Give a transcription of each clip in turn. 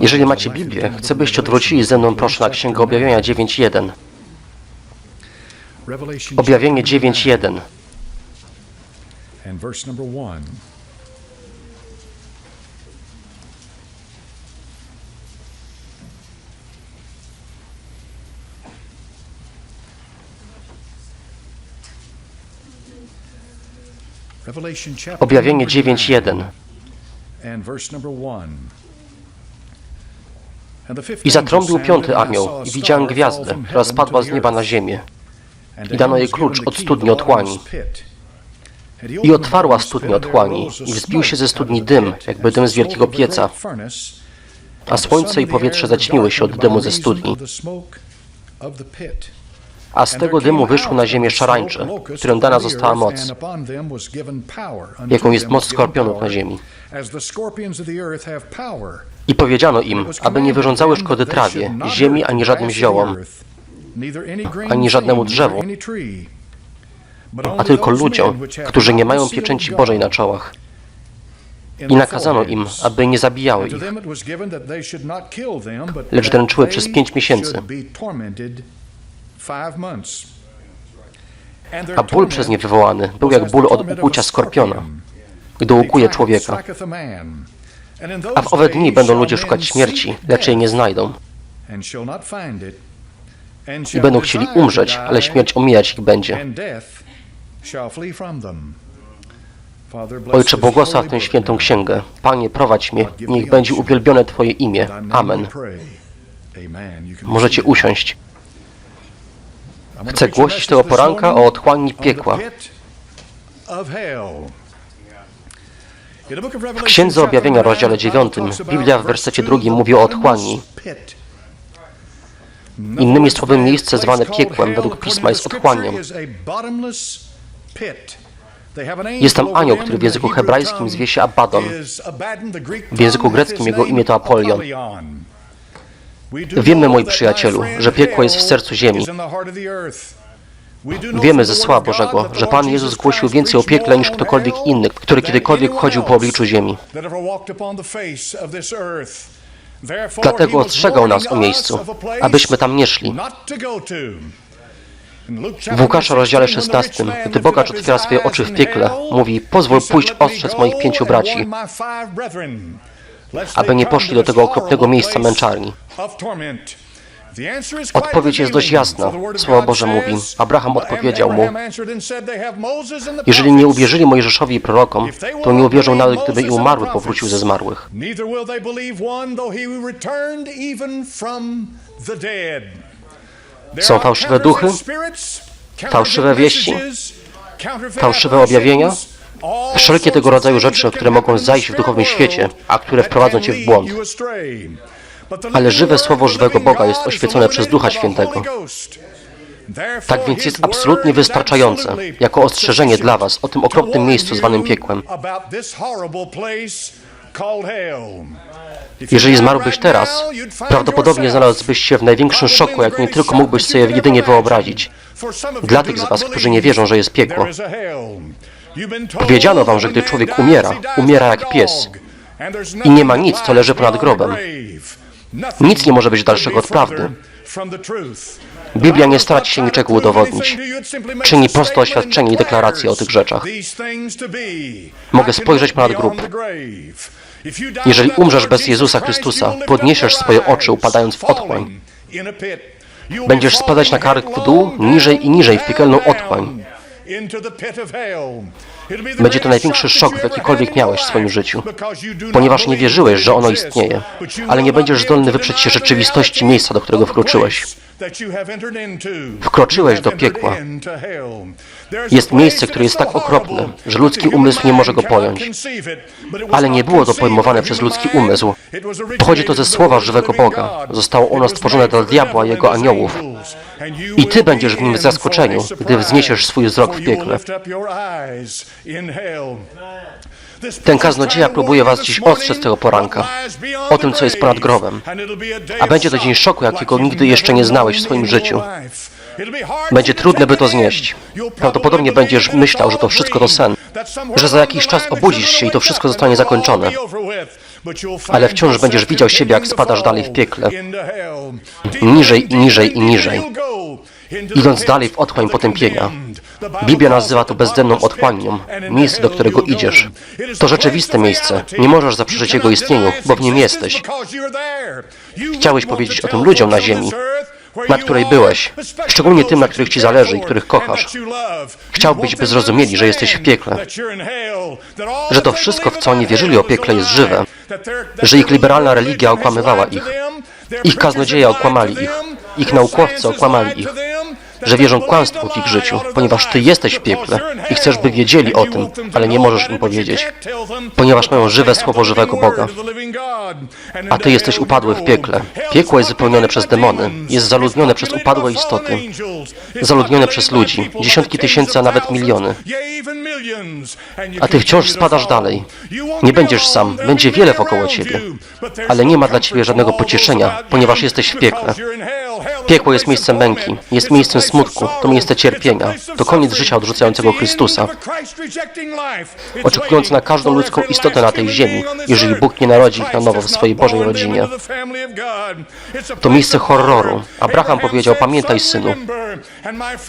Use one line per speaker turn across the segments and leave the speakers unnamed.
Jeżeli macie Biblię, chcę byście odwrócili ze mną proszę na Księgę Objawienia 9.1. Objawienie 9.1.
And verse number one. Revelation chapter
Objawienie
number
9.1. I zatrąbił piąty anioł i widziałem gwiazdę, która spadła z nieba na ziemię. I dano jej klucz od studni otchłani. I otwarła studnię otchłani i wzbił się ze studni dym, jakby dym z wielkiego pieca, a słońce i powietrze zaćmiły się od dymu ze studni. A z tego dymu wyszły na ziemię szarańcze, którym dana została moc,
jaką jest moc skorpionów na ziemi.
I powiedziano im, aby nie wyrządzały szkody trawie, ziemi ani żadnym ziołom, ani żadnemu drzewu, a tylko ludziom, którzy nie mają pieczęci Bożej na czołach.
I nakazano im, aby nie zabijały ich,
lecz dręczyły przez pięć miesięcy.
A ból przez nie wywołany był jak ból od ukłucia skorpiona,
gdy łukuje człowieka.
A w owe dni będą ludzie szukać śmierci, lecz jej nie
znajdą.
I będą chcieli umrzeć, ale śmierć
omijać ich będzie. Ojcze, błogosław tę świętą księgę. Panie, prowadź mnie, niech będzie uwielbione Twoje imię. Amen. Możecie usiąść.
Chcę głosić tego poranka o otchłani piekła.
W Księdze Objawienia, rozdziale 9, Biblia w wersecie drugim mówi o otchłani.
Innymi słowy, miejsce zwane piekłem według Pisma jest otchłanią.
Jest tam anioł, który w języku hebrajskim zwie się Abaddon.
W języku greckim jego imię to Apolion.
Wiemy, mój przyjacielu, że piekło jest w sercu ziemi.
Wiemy ze Słowa Bożego, że Pan Jezus głosił więcej o piekle niż ktokolwiek inny, który kiedykolwiek chodził po obliczu ziemi.
Dlatego ostrzegał nas o miejscu, abyśmy tam nie szli. W Łukasza rozdziale 16, gdy bogacz otwiera swoje oczy w piekle, mówi, pozwól pójść ostrzec moich pięciu braci, aby nie poszli do tego okropnego miejsca męczarni.
Odpowiedź jest dość jasna. Słowo Boże mówi, Abraham odpowiedział mu, jeżeli nie uwierzyli Mojżeszowi i prorokom, to nie uwierzą nawet, gdyby i umarły powrócił ze zmarłych.
Są fałszywe duchy, fałszywe wieści, fałszywe objawienia, wszelkie tego rodzaju rzeczy, które mogą zajść w duchowym świecie, a które wprowadzą cię w błąd. Ale żywe Słowo żywego Boga jest oświecone przez Ducha Świętego. Tak więc jest absolutnie wystarczające jako ostrzeżenie dla Was o tym okropnym miejscu zwanym piekłem. Jeżeli zmarłbyś teraz, prawdopodobnie znalazłbyś się w największym szoku, jak nie tylko mógłbyś sobie jedynie wyobrazić. Dla tych z Was, którzy nie wierzą, że jest piekło.
Powiedziano wam, że gdy człowiek umiera, umiera jak pies. I nie ma nic, co leży ponad grobem.
Nic nie może być dalszego od prawdy. Biblia nie stara się niczego udowodnić. Czyni proste oświadczenie i deklaracje o tych rzeczach. Mogę spojrzeć ponad grób. Jeżeli umrzesz bez Jezusa Chrystusa, podniesiesz swoje oczy, upadając w otchłań. Będziesz spadać na kark w dół, niżej i niżej w piekielną otchłań. Będzie to największy szok, jakikolwiek miałeś w swoim życiu, ponieważ nie wierzyłeś, że ono istnieje, ale nie będziesz zdolny wyprzeć się rzeczywistości miejsca, do którego wkroczyłeś. Wkroczyłeś do piekła. Jest miejsce, które jest tak okropne, że ludzki umysł nie może go pojąć. Ale nie było to pojmowane przez ludzki umysł. Pochodzi to ze słowa żywego Boga. Zostało ono stworzone dla diabła i jego aniołów. I ty będziesz w nim w zaskoczeniu, gdy wzniesiesz swój wzrok w piekle. Ten kaznodzieja próbuje was dziś ostrzec tego poranka o tym, co jest ponad grobem. A będzie to dzień szoku, jakiego nigdy jeszcze nie znałeś w swoim życiu. Będzie trudne, by to znieść. Prawdopodobnie będziesz myślał, że to wszystko to sen, że za jakiś czas obudzisz się i to wszystko zostanie zakończone.
ale wciąż będziesz widział siebie, jak spadasz dalej w piekle. Niżej i niżej i niżej. Idąc dalej w otchłań potępienia. Biblia nazywa to bezdenną otchłanią, miejsce, do którego idziesz. To rzeczywiste miejsce. Nie możesz zaprzeczyć jego istnieniu, bo w nim jesteś. Chciałeś powiedzieć o tym ludziom na ziemi, na której byłeś, szczególnie tym, na których ci zależy i których kochasz. Chciałbyś, by zrozumieli, że jesteś w piekle, że to wszystko, w co oni wierzyli o piekle, jest żywe, że ich liberalna religia okłamywała ich, ich kaznodzieje okłamali ich, ich naukowcy okłamali ich, że wierzą kłamstwu w ich życiu, ponieważ Ty jesteś w piekle i chcesz, by wiedzieli o tym, ale nie możesz im powiedzieć, ponieważ mają żywe słowo żywego Boga. A Ty jesteś upadły w piekle. Piekło jest wypełnione przez demony, jest zaludnione przez upadłe istoty, zaludnione przez ludzi, dziesiątki tysięcy, a nawet miliony. A Ty wciąż spadasz dalej. Nie będziesz sam, będzie wiele wokoło Ciebie, ale nie ma dla Ciebie żadnego pocieszenia, ponieważ jesteś w piekle. Piekło jest miejscem męki, jest miejscem smutku, to miejsce cierpienia, to koniec życia odrzucającego Chrystusa, oczekując na każdą ludzką istotę na tej ziemi, jeżeli Bóg nie narodzi ich na nowo w swojej Bożej rodzinie. To miejsce horroru. Abraham powiedział, pamiętaj synu.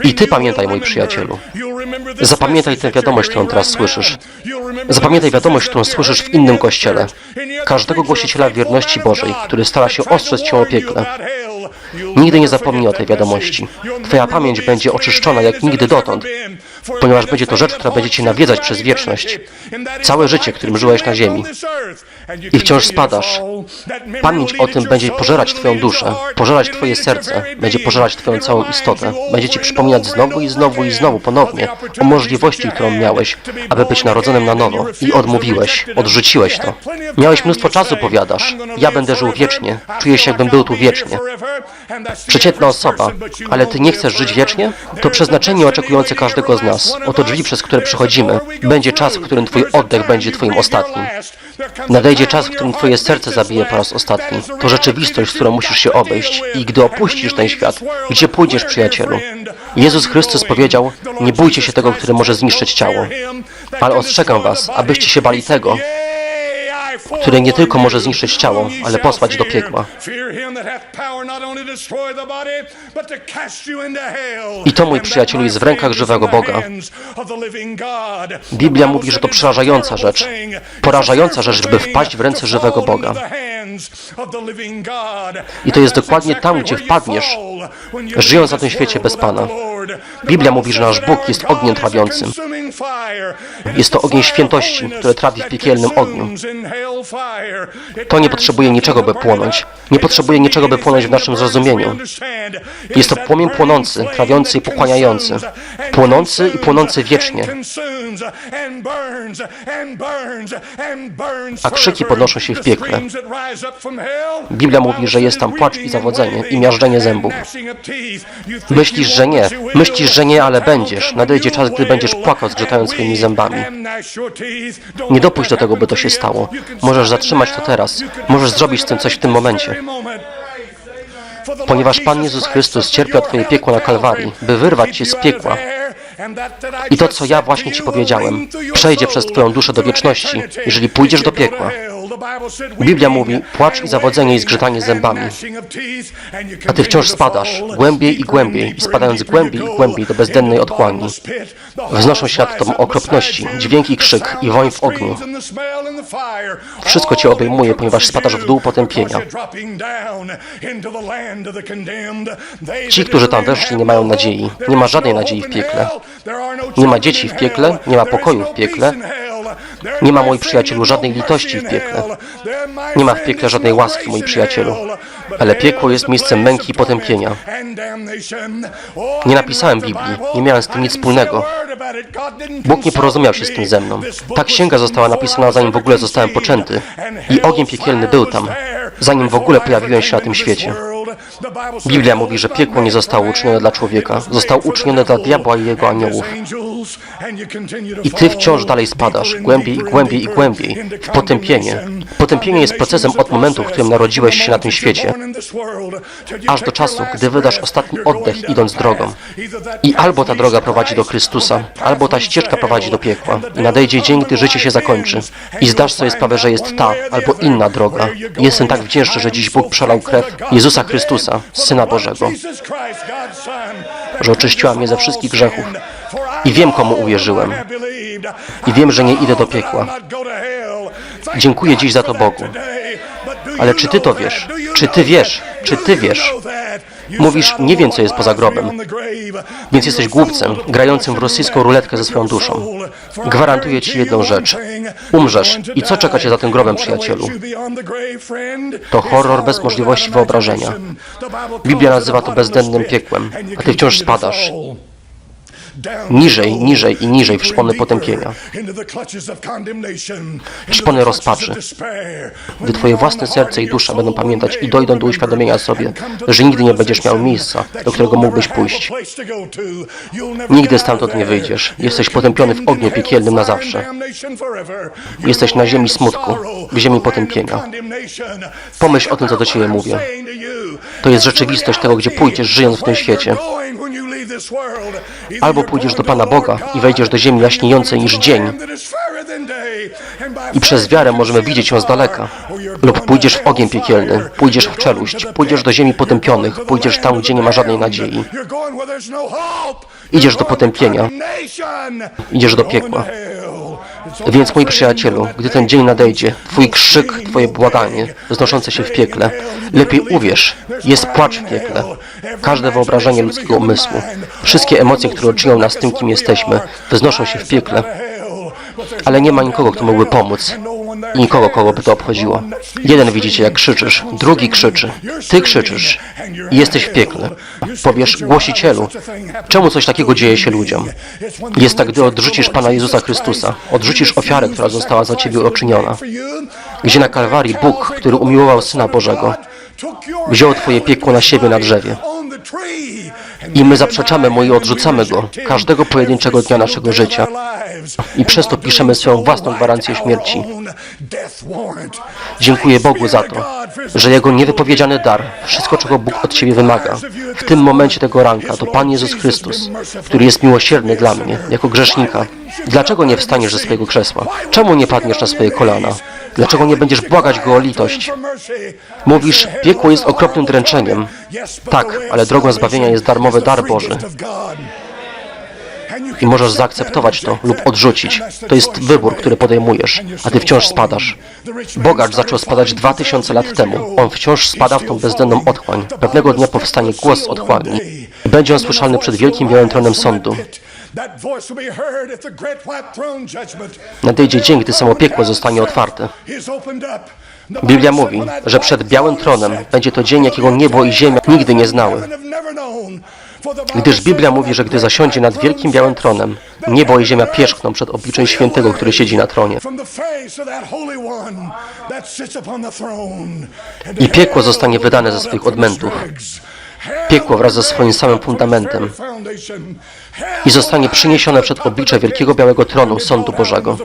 I ty pamiętaj, mój przyjacielu. Zapamiętaj tę wiadomość, którą teraz słyszysz. Zapamiętaj wiadomość, którą słyszysz w innym kościele. Każdego głosiciela wierności Bożej, który stara się ostrzec cię o piekle. Nigdy nie zapomnij o tej wiadomości. Twoja pamięć będzie oczyszczona jak nigdy dotąd, ponieważ będzie to rzecz, która będzie Cię nawiedzać przez wieczność. Całe życie, którym żyłeś na ziemi. I wciąż spadasz. Pamięć o tym będzie pożerać Twoją duszę, pożerać Twoje serce, będzie pożerać Twoją całą istotę. Będzie Ci przypominać znowu i znowu i znowu ponownie o możliwości, którą miałeś, aby być narodzonym na nowo. I odmówiłeś, odrzuciłeś to. Miałeś mnóstwo czasu, powiadasz. Ja będę żył wiecznie. Czuję się, jakbym był tu wiecznie. Przeciętna osoba, ale Ty nie chcesz żyć wiecznie? To przeznaczenie oczekujące każdego z nas. Oto drzwi, przez które przechodzimy. Będzie czas, w którym Twój oddech będzie Twoim ostatnim. Nadejdzie czas, w którym Twoje serce zabije po raz ostatni. To rzeczywistość, z którą musisz się obejść. I gdy opuścisz ten świat, gdzie pójdziesz, przyjacielu? Jezus Chrystus powiedział, nie bójcie się tego, który może zniszczyć ciało. Ale ostrzegam Was, abyście się bali tego, który nie tylko może zniszczyć ciało, ale posłać do piekła. I to, mój przyjacielu, jest w rękach żywego Boga. Biblia mówi, że to przerażająca rzecz, porażająca rzecz, by wpaść w ręce żywego Boga. I to jest dokładnie tam, gdzie wpadniesz, żyjąc na tym świecie bez Pana. Biblia mówi, że nasz Bóg jest ogniem trawiącym. Jest to ogień świętości, które trawi w piekielnym ogniu. To nie potrzebuje niczego, by płonąć. Nie potrzebuje niczego, by płonąć w naszym zrozumieniu. Jest to płomień płonący, trawiący i pochłaniający. Płonący i płonący wiecznie. A krzyki podnoszą się w piekle. Biblia mówi, że jest tam płacz i zawodzenie i miażdżenie zębów. Myślisz, że nie. Myślisz, że nie, ale będziesz. Nadejdzie czas, gdy będziesz płakał, zgrzytając swoimi zębami. Nie dopuść do tego, by to się stało. Możesz zatrzymać to teraz. Możesz zrobić z tym coś w tym momencie. Ponieważ Pan Jezus Chrystus cierpiał Twoje piekło na Kalwarii, by wyrwać Cię z piekła. I to, co ja właśnie Ci powiedziałem, przejdzie przez Twoją duszę do wieczności, jeżeli pójdziesz do piekła. Biblia mówi, płacz i zawodzenie i zgrzytanie zębami. A Ty wciąż spadasz, głębiej i głębiej, i spadając głębiej i głębiej do bezdennej otchłani. Wznoszą się nad Tobą okropności, dźwięk i krzyk i woń w ogniu. Wszystko Cię obejmuje, ponieważ spadasz w dół potępienia. Ci, którzy tam weszli, nie mają nadziei. Nie ma żadnej nadziei w piekle. Nie ma dzieci w piekle, nie ma pokoju w piekle. Nie ma, mój przyjacielu, żadnej litości w piekle. Nie ma w piekle żadnej łaski, mój przyjacielu. Ale piekło jest miejscem męki i potępienia. Nie napisałem Biblii, nie miałem z tym nic wspólnego. Bóg nie porozumiał się z tym ze mną. Ta księga została napisana, zanim w ogóle zostałem poczęty. I ogień piekielny był tam, zanim w ogóle pojawiłem się na tym świecie. Biblia mówi, że piekło nie zostało uczynione dla człowieka, zostało uczynione dla diabła i jego aniołów. I ty wciąż dalej spadasz, głębiej i głębiej i głębiej, w potępienie. Potępienie jest procesem od momentu, w którym narodziłeś się na tym świecie, aż do czasu, gdy wydasz ostatni oddech idąc drogą. I albo ta droga prowadzi do Chrystusa, albo ta ścieżka prowadzi do piekła. I nadejdzie dzień, gdy życie się zakończy. I zdasz sobie sprawę, że jest ta albo inna droga. I Jestem tak wdzięczny, że dziś Bóg przelał krew Jezusa Chrystusa, Syna Bożego, że oczyściła mnie ze wszystkich grzechów. I wiem, komu uwierzyłem. I wiem, że nie idę do piekła. Dziękuję dziś za to Bogu. Ale czy ty to wiesz? Czy ty wiesz? Czy ty wiesz? Mówisz, nie wiem, co jest poza grobem. Więc jesteś głupcem, grającym w rosyjską ruletkę ze swoją duszą. Gwarantuję ci jedną rzecz. Umrzesz. I co czeka cię za tym grobem, przyjacielu? To horror bez możliwości wyobrażenia. Biblia nazywa to bezdennym piekłem, a ty wciąż spadasz. Niżej, niżej i niżej w szpony potępienia. W szpony rozpaczy. Gdy twoje własne serce i dusza będą pamiętać i dojdą do uświadomienia sobie, że nigdy nie będziesz miał miejsca, do którego mógłbyś pójść. Nigdy stamtąd nie wyjdziesz. Jesteś potępiony w ogniu piekielnym na zawsze. Jesteś na ziemi smutku, w ziemi potępienia. Pomyśl o tym, co do ciebie mówię. To jest rzeczywistość tego, gdzie pójdziesz, żyjąc w tym świecie. Albo pójdziesz do Pana Boga i wejdziesz do ziemi jaśniejącej niż dzień. i przez wiarę możemy widzieć ją z daleka. Lub pójdziesz w ogień piekielny, pójdziesz w czeluść, pójdziesz do ziemi potępionych, pójdziesz tam, gdzie nie ma żadnej nadziei. Idziesz do potępienia, idziesz do piekła. Więc mój przyjacielu, gdy ten dzień nadejdzie, Twój krzyk, Twoje błaganie, znoszące się w piekle, lepiej uwierz, jest płacz w piekle. Każde wyobrażenie ludzkiego umysłu, wszystkie emocje, które uczynią nas tym, kim jesteśmy, wznoszą się w piekle, ale nie ma nikogo, kto mógłby pomóc nikogo, kogo by to obchodziło. Jeden widzicie, jak krzyczysz, drugi krzyczy, ty krzyczysz i jesteś w piekle. Powiesz, głosicielu, czemu coś takiego dzieje się ludziom? Jest tak, gdy odrzucisz Pana Jezusa Chrystusa, odrzucisz ofiarę, która została za Ciebie uczyniona, gdzie na Kalwarii Bóg, który umiłował Syna Bożego, wziął Twoje piekło na siebie na drzewie. I my zaprzeczamy mu i odrzucamy go każdego pojedynczego dnia naszego życia. I przez to piszemy swoją własną gwarancję śmierci. Dziękuję Bogu za to, że Jego niewypowiedziany dar, wszystko czego Bóg od Ciebie wymaga, w tym momencie tego ranka, to Pan Jezus Chrystus, który jest miłosierny dla mnie, jako grzesznika. Dlaczego nie wstaniesz ze swojego krzesła? Czemu nie padniesz na swoje kolana? Dlaczego nie będziesz błagać Go o litość? Mówisz, piekło jest okropnym dręczeniem. Tak, ale drogą zbawienia jest darmowy dar Boży. I możesz zaakceptować to lub odrzucić. To jest wybór, który podejmujesz, a ty wciąż spadasz. Bogacz zaczął spadać dwa tysiące lat temu. On wciąż spada w tą bezdenną otchłań. Pewnego dnia powstanie głos otchłani. I będzie on słyszalny przed wielkim białym tronem sądu. Nadejdzie dzień, gdy samo piekło zostanie otwarte. Biblia mówi, że przed białym tronem będzie to dzień, jakiego niebo i ziemia nigdy nie znały. Gdyż Biblia mówi, że gdy zasiądzie nad wielkim białym tronem, niebo i ziemia pierzchną przed obliczem świętego, który siedzi na tronie. I piekło zostanie wydane ze swych odmętów. Piekło wraz ze swoim samym fundamentem i zostanie przyniesione przed oblicze wielkiego białego tronu sądu Bożego.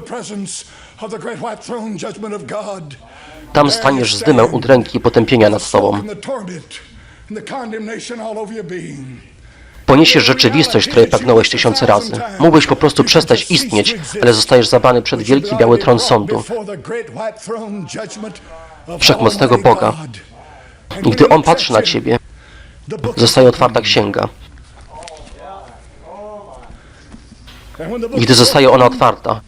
Tam staniesz z dymem udręki i potępienia nad tobą. Poniesiesz rzeczywistość, której pragnąłeś tysiące razy. Mógłbyś po prostu przestać istnieć, ale zostajesz zabrany przed wielki biały tron sądu wszechmocnego Boga. I gdy On patrzy na ciebie, zostaje otwarta księga. I gdy zostaje ona otwarta,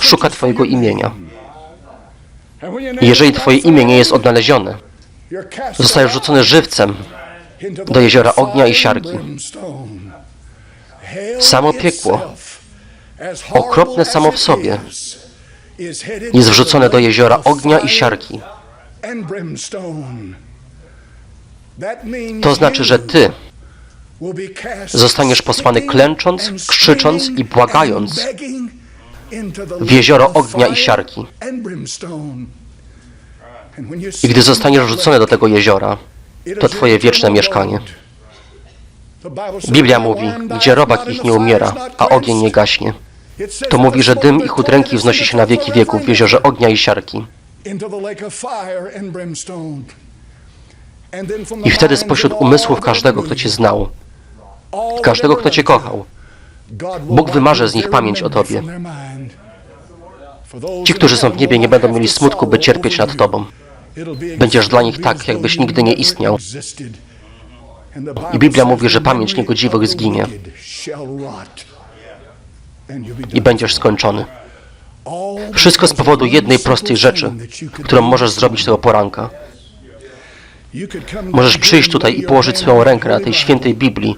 szuka Twojego imienia. I jeżeli Twoje imię nie jest odnalezione, zostajesz rzucony żywcem do jeziora ognia i siarki. Samo piekło, okropne samo w sobie, jest wrzucone do jeziora ognia i siarki. To znaczy, że Ty zostaniesz posłany klęcząc, krzycząc i błagając w jezioro ognia i siarki. I gdy zostaniesz rzucony do tego jeziora, to Twoje wieczne mieszkanie.
Biblia mówi, gdzie robak ich nie umiera, a ogień nie gaśnie. To mówi, że dym ich udręki wznosi się na wieki wieków w jeziorze ognia i siarki. I wtedy spośród umysłów każdego, kto Cię znał, każdego, kto Cię kochał, Bóg wymaże z nich pamięć o Tobie. Ci, którzy są w niebie, nie będą mieli smutku, by cierpieć nad Tobą. Będziesz dla nich tak, jakbyś nigdy nie istniał. I Biblia mówi, że pamięć niegodziwych zginie i będziesz skończony. Wszystko z powodu jednej prostej rzeczy, którą możesz zrobić tego poranka. Możesz przyjść tutaj i położyć swoją rękę na tej świętej Biblii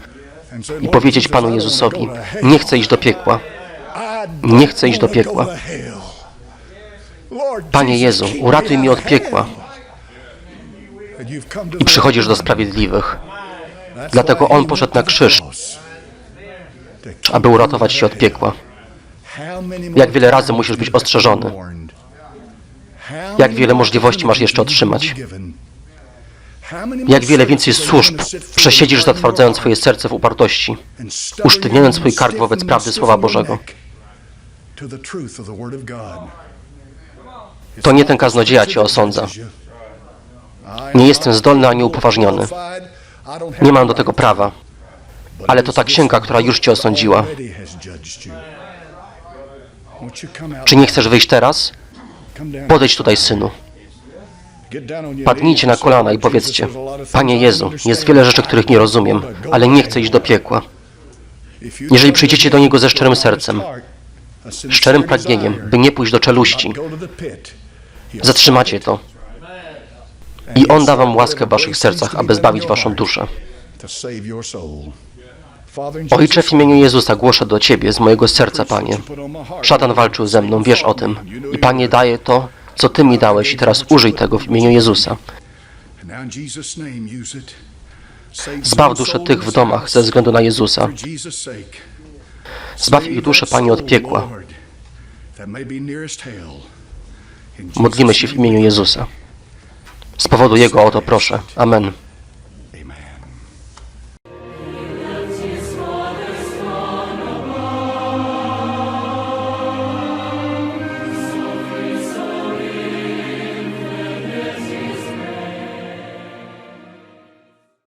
i powiedzieć Panu Jezusowi: Nie chcę iść do piekła. Nie chcę iść do piekła. Panie Jezu, uratuj mnie od piekła. I przychodzisz do sprawiedliwych. Dlatego On poszedł na krzyż, aby uratować Cię od piekła.
Jak wiele razy musisz być ostrzeżony?
Jak wiele możliwości masz jeszcze otrzymać? Jak wiele więcej służb przesiedzisz, zatwardzając swoje serce w upartości, usztywniając swój kark wobec prawdy Słowa Bożego? To nie ten kaznodzieja Cię osądza. Nie jestem zdolny ani upoważniony. Nie mam do tego prawa. Ale to ta księga, która już Cię osądziła. Czy nie chcesz wyjść teraz? Podejdź tutaj, synu. Padnijcie na kolana i powiedzcie: Panie Jezu, jest wiele rzeczy, których nie rozumiem, ale nie chcę iść do piekła. Jeżeli przyjdziecie do Niego ze szczerym sercem, szczerym pragnieniem, by nie pójść do czeluści, zatrzymacie to. I On da wam łaskę w waszych sercach, aby zbawić waszą duszę. Ojcze, w imieniu Jezusa głoszę do Ciebie z mojego serca, Panie. Szatan walczył ze mną, wiesz o tym. I Panie daje to, co Ty mi dałeś i teraz użyj tego w imieniu Jezusa.
Zbaw duszę tych w domach ze względu na Jezusa.
Zbaw ich duszę, Panie, od piekła. Modlimy się w imieniu Jezusa. Z powodu Jego o to proszę. Amen.